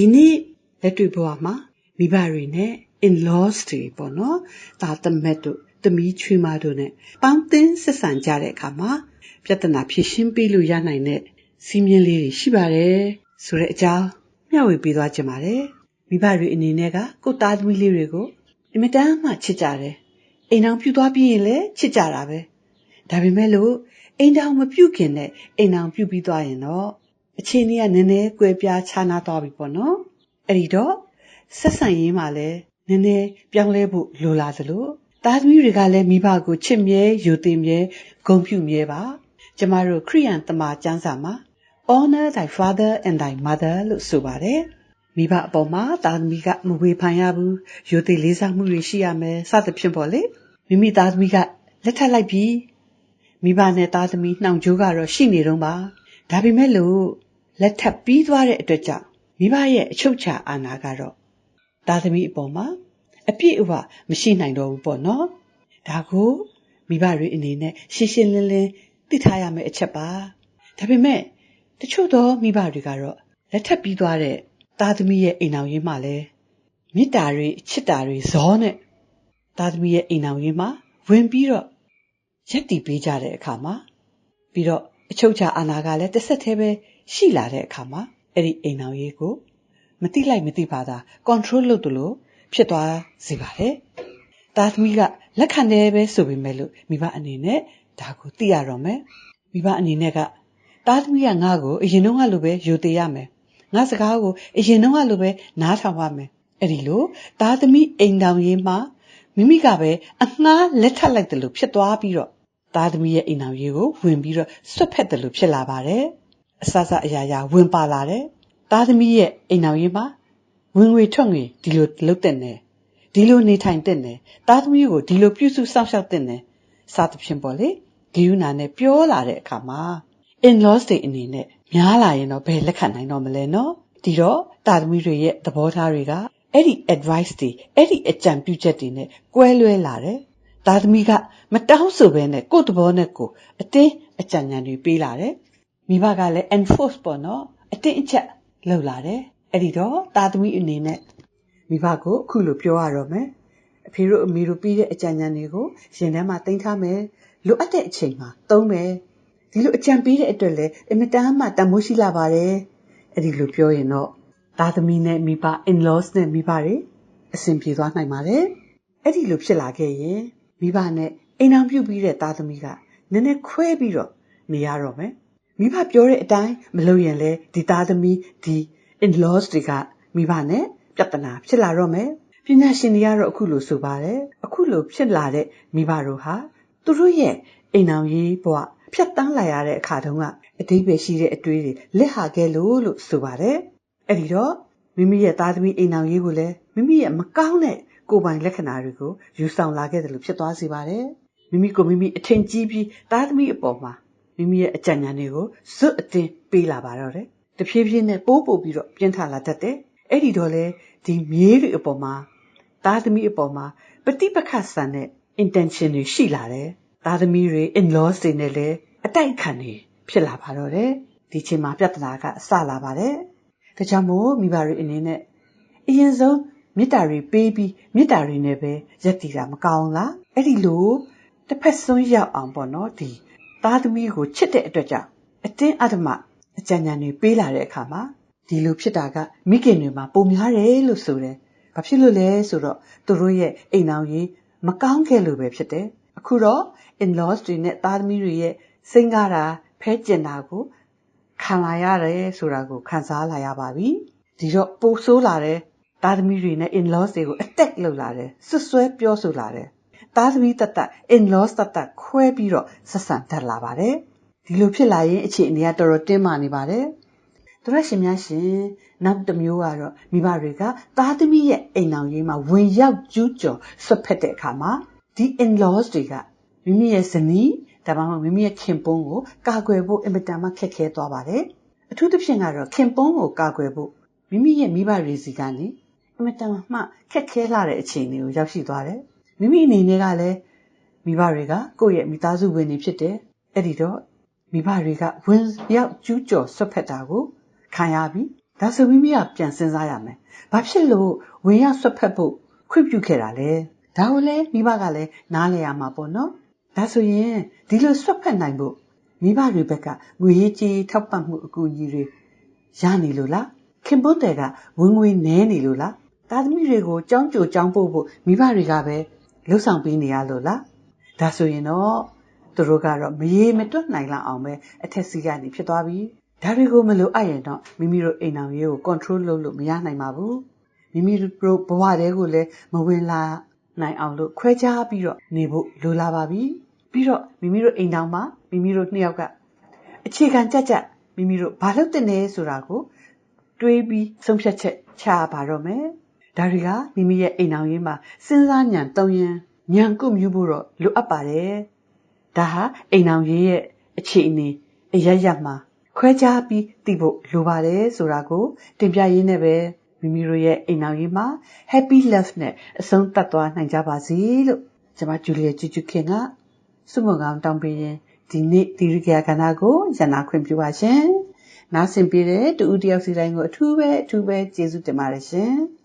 ဒီနေ့လက်တွေ့ဘဝမှာမိဘတွေနဲ့ in-laws တွေပေါ့နော်ဒါသမက်တို့သမီးချွေးမတို့နဲ့ပေါင်းသင်းဆက်ဆံကြတဲ့အခါမှာပြဿနာဖြေရှင်းပေးလို့ရနိုင်တဲ့စီးမြင်လေးတွေရှိပါတယ်ဆိုတဲ့အကြောင်းမျှဝေပေးသွားချင်ပါတယ်မိဘတွေအနေနဲ့ကကိုသားသမီးလေးတွေကိုအင်မတန်မှချစ်ကြတယ်အိမ်အောင်ပြုသွားပြီးရင်လည်းချစ်ကြတာပဲဒါပေမဲ့လို့အိမ်တော်မပြုတ်ခင်နဲ့အိမ်အောင်ပြုတ်ပြီးသွားရင်တော့ အခြေအနေကနည်းနည်းကွဲပြားခြားနားသွားပြီပေါ့နော်အဲ့ဒီတော့ဆက်ဆံရေးမှာလည်းနည်းနည်းပြောင်းလဲဖို့လိုလာသလိုသားသမီးတွေကလည်းမိဘကိုချစ်မြဲယူသိမြဲဂုဏ်ပြုမြဲပါကျမတို့ခရိယန်တမန်ကျမ်းစာမှာ honor thy father and thy mother လို့ဆိုပါတယ်မိဘအပေါ်မှာသားသမီးကမဝေဖန်ရဘူးယူသိလေးစားမှုတွေရှိရမယ်စသဖြင့်ပေါ့လေမိမိသားသမီးကလက်ထပ်လိုက်ပြီးမိဘနဲ့သားသမီးနှောင်ကြိုးကတော့ရှိနေတော့ပါဒါပေမဲ့လို့ လက်ထပ်ပြီးသွားတဲ့အတွက်ကြောင့်မိဘရဲ့အချုပ်ချာအာဏာကတော့သားသမီးအပေါ်မှာအပြည့်အဝမရှိနိုင်တော့ဘူးပေါ့နော်ဒါကိုမိဘတွေအနေနဲ့ရှင်းရှင်းလင်းလင်းသိထားရမယ့်အချက်ပါဒါပေမဲ့တချို့သောမိဘတွေကတော့လက်ထပ်ပြီးသွားတဲ့သားသမီးရဲ့အိမ်အောင်ရေးမှလည်းမေတ္တာတွေချစ်တာတွေဇောနဲ့သားသမီးရဲ့အိမ်အောင်ရေးမှဝင်ပြီးတော့ရက်တည်ပေးကြတဲ့အခါမှာပြီးတော့အချုပ်ချာအာဏာကလည်းတစ်ဆက်တည်းပဲ ရှိလာတဲ့အခါမှာအဲ့ဒီအိမ်အောင်ရေးကိုမတိလိုက်မတိပါတာ control လုပ်တယ်လို့ဖြစ်သွားစေပါတယ်။သားသမီးကလက်ခံတယ်ပဲဆိုပေမဲ့လို့မိဘအနေနဲ့ဒါကိုသိရတော့မယ်။မိဘအနေနဲ့ကသားသမီးကငါ့ကိုအရင်တုန်းကလိုပဲယူသေးရမယ်။ငါစကားကိုအရင်တုန်းကလိုပဲနားထောင်ရမယ်။အဲ့ဒီလိုသားသမီးအိမ်တောင်ရေးမှာမိမိကပဲအငှားလက်ထပ်လိုက်တယ်လို့ဖြစ်သွားပြီးတော့သားသမီးရဲ့အိမ်အောင်ရေးကိုဝင်ပြီးတော့ဆွတ်ဖက်တယ်လို့ဖြစ်လာပါတယ်။ အဆဆအရာရာဝင်ပါလာတယ်။သားသမီးရဲ့အိမ်အောင်ရေးမှာဝင်ငွေထွက်ငွေဒီလိုလုပ်တဲ့နယ်ဒီလိုနေထိုင်တဲ့နယ်သားသမီးကိုဒီလိုပြုစုစောင့်ရှောက်တဲ့နယ်စသဖြင့်ပေါ့လေဂိယူနာနဲ့ပြောလာတဲ့အခါမှာ in laws တွေအနေနဲ့များလာရင်တော့ဘယ်လက်ခံနိုင်တော့မလဲနော်ဒီတော့သားသမီးတွေရဲ့သဘောထားတွေကအဲ့ဒီ advice တွေအဲ့ဒီအကြံပြုချက်တွေနဲ့ကွဲလွဲလာတယ်သားသမီးကမတောင်းဆိုဘဲနဲ့ကိုယ့်သဘောနဲ့ကိုယ်အတင်းအကြံဉာဏ်တွေပေးလာတယ် မိဘကလည်း enforce ပေါ့နော်အတင်းအကျပ်လုပ်လာတယ်အဲ့ဒီတော့သားသမီးအနေနဲ့မိဘကိုအခုလိုပြောရတော့မယ်အဖေတို့အမေတို့ပြီးတဲ့အကြံဉာဏ်တွေကိုရင်ထဲမှာတင်ထားမယ်လိုအပ်တဲ့အချိန်မှာသုံးမယ်ဒီလိုအကြံပေးတဲ့အတွက်လည်းအင်မတန်မှတန်မိုးရှိလာပါတယ်အဲ့ဒီလိုပြောရင်တော့သားသမီးနဲ့မိဘ in-laws နဲ့မိဘတွေအဆင်ပြေသွားနိုင်ပါတယ်အဲ့ဒီလိုဖြစ်လာခဲ့ရင်မိဘနဲ့အိမ်အောင်ပြုတ်ပြီးတဲ့သားသမီးကနည်းနည်းခွဲပြီးတော့နေရတော့မယ် မိဘပြောတဲ့အတိုင်းမလုပ်ရင်လေဒီသားသမီးဒီ in-laws တွေကမိဘနဲ့ပြဿနာဖြစ်လာတော့မယ်ပညာရှင်တွေကတော့အခုလိုဆိုပါတယ်အခုလိုဖြစ်လာတဲ့မိဘတို့ဟာသူတို့ရဲ့အိမ်အောင်ရေးဘဝဖြတ်တန်းလာရတဲ့အခါတုန်းကအတိပယ်ရှိတဲ့အတွေးတွေလက်ဟာခဲ့လို့လို့ဆိုပါတယ်အဲ့ဒီတော့မိမိရဲ့သားသမီးအိမ်အောင်ရေးကိုလည်းမိမိရဲ့မကောင်းတဲ့ကိုယ်ပိုင်လက္ခဏာတွေကိုယူဆောင်လာခဲ့တယ်လို့ဖြစ်သွားစေပါတယ်မိမိကိုမိမိအထင်ကြီးပြီးသားသမီးအပေါ်မှာ မိမိရဲ့အကြံဉာဏ်တွေကိုဇွတ်အတင်းပေးလာပါတော့တယ်တဖြည်းဖြည်းနဲ့ပိုးပို့ပြီးတော့ပြင်းထန်လာတတ်တယ်အဲ့ဒီတော့လေဒီမြေးတွေအပေါ်မှာသားသမီးအပေါ်မှာပฏิပက္ခဆန်တဲ့ intention တွေရှိလာတယ်သားသမီးတွေ in-laws တွေနဲ့လည်းအတိုက်ခံနေဖြစ်လာပါတော့တယ်ဒီချိန်မှာပြဿနာကအစလာပါတယ်ဒါကြောင့်မို့မိဘတွေအနေနဲ့အရင်ဆုံးမေတ္တာတွေပေးပြီးမေတ္တာတွေနဲ့ပဲရက်တည်တာမကောင်းလားအဲ့ဒီလိုတစ်ဖက်ဆုံးရောက်အောင်ပေါ့နော်ဒီ သားသမီးကိုချစ်တဲ့အတွက်ကြောင့်အတင်းအဓမ္မအကြံဉာဏ်တွေပေးလာတဲ့အခါမှာဒီလိုဖြစ်တာကမိခင်တွေမှာပုံများတယ်လို့ဆိုတယ်။ဘာဖြစ်လို့လဲဆိုတော့သူတို့ရဲ့အိမ်အောင်ရေးမကောင်းခဲ့လို့ပဲဖြစ်တယ်။အခုတော့ in-laws တွေနဲ့သားသမီးတွေရဲ့စိတ်ကားတာဖဲကျင်တာကိုခံလာရတယ်ဆိုတာကိုခံစားလာရပါပြီ။ဒီတော့ပိုဆိုးလာတဲ့သားသမီးတွေနဲ့ in-laws တွေကို attack လုပ်လာတယ်။ဆွဆွဲပြောဆိုလာတယ်။ သားသမီးတတ် in-laws တတ်ခွဲပြီးတော့ဆက်ဆံတတ်လာပါတယ်။ဒီလိုဖြစ်လာရင်အခြေအနေကတော်တော်တင်းမာနေပါတယ်။သူရရှင်များရှင်နောက်တစ်မျိုးကတော့မိဘတွေကသားသမီးရဲ့အိမ်အောင်ရေးမှာဝင်ရောက်ကျူးကျော်ဆွတ်ဖက်တဲ့အခါမှာဒီ in-laws တွေကမိမိရဲ့ဇနီးဒါမှမဟုတ်မိမိရဲ့ခင်ပွန်းကိုကာကွယ်ဖို့အင်မတန်မှခက်ခဲသွားပါတယ်အထူးသဖြင့်ကတော့ခင်ပွန်းကိုကာကွယ်ဖို့မိမိရဲ့မိဘတွေစီကနေအင်မတန်မှခက်ခဲလာတဲ့အခြေအနေကိုရောက်ရှိသွားတယ် မိမိအနေနဲ့ကလည်းမိဘတွေကကိုယ့်ရဲ့မိသားစုဝင်တွေဖြစ်တယ်အဲ့ဒီတော့မိဘတွေကဝင်ရောက်ကျူးကျော်ဆွတ်ဖက်တာကိုခံရပြီးဒါဆိုမိမိကပြန်စဉ်းစားရမယ်ဘာဖြစ်လို့ဝင်ရောက်ဆွတ်ဖက်ဖို့ခွင့်ပြုခဲ့တာလဲဒါကိုလည်းမိဘကလည်းနားလည်ရမှာပေါ့နော်ဒါဆိုရင်ဒီလိုဆွတ်ဖက်နိုင်ဖို့မိဘတွေဘက်ကငွေရေးကြေးထောက်ပံ့မှုအကူအညီတွေရနေလို့လားခင်ပွန်းတယ်ကဝင်ငွေနဲနေလို့လားသားသမီးတွေကိုကြောင်းကြိုကြောင်းပို့ဖို့မိဘတွေကပဲ လှုပ်ဆောင်ပေးနေရလို့လားဒါဆိုရင်တော့သူတို့ကတော့မရေမတွက်နိုင်လောက်အောင်ပဲအထက်စီကနေဖြစ်သွားပြီဒါတွေကိုမလိုအပ်ရင်တော့မိမိတို့အိမ်အောင်ရေးကို control လုပ်လို့မရနိုင်ပါဘူးမိမိတို့ဘဝတွေကိုလည်းမဝင်လာနိုင်အောင်လို့ခွဲခြားပြီးတော့နေဖို့လိုလာပါပြီပြီးတော့မိမိတို့အိမ်တောင်မှာမိမိတို့နှစ်ယောက်ကအခြေခံကြကြမိမိတို့ဘာလုပ်တင်လဲဆိုတာကိုတွေးပြီးဆုံးဖြတ်ချက်ချပါတော့မယ် ဒါတွေကမိမိရဲ့အိမ်အောင်ရေးမှာစဉ်းစားညံတုံရင်ညံကုမြူဖို့တော့လိုအပ်ပါတယ်ဒါဟာအိမ်အောင်ရေးရဲ့အခြေအနေအရရမှာခွဲခြားပြီးသိဖို့လိုပါတယ်ဆိုတာကို တင်ပြရင်းနဲ့ပဲမိမိတို့ရဲ့အိမ်အောင်ရေးမှာ happy love နဲ့အဆုံးသတ်သွားနိုင်ကြပါစေလို့ကျွန်မဂျူလီယာကျူကျူခင်ကစုမကောင်တောင်းပေးရင်ဒီနေ့ဒီရိကရကဏ္ဍကိုရန်နာခွင့်ပြုပါရှင်။နားဆင်ပေးတဲ့တူဦးတယောက်စီတိုင်းကိုအထူးပဲအထူးပဲကျေးဇူးတင်ပါတယ်ရှင်။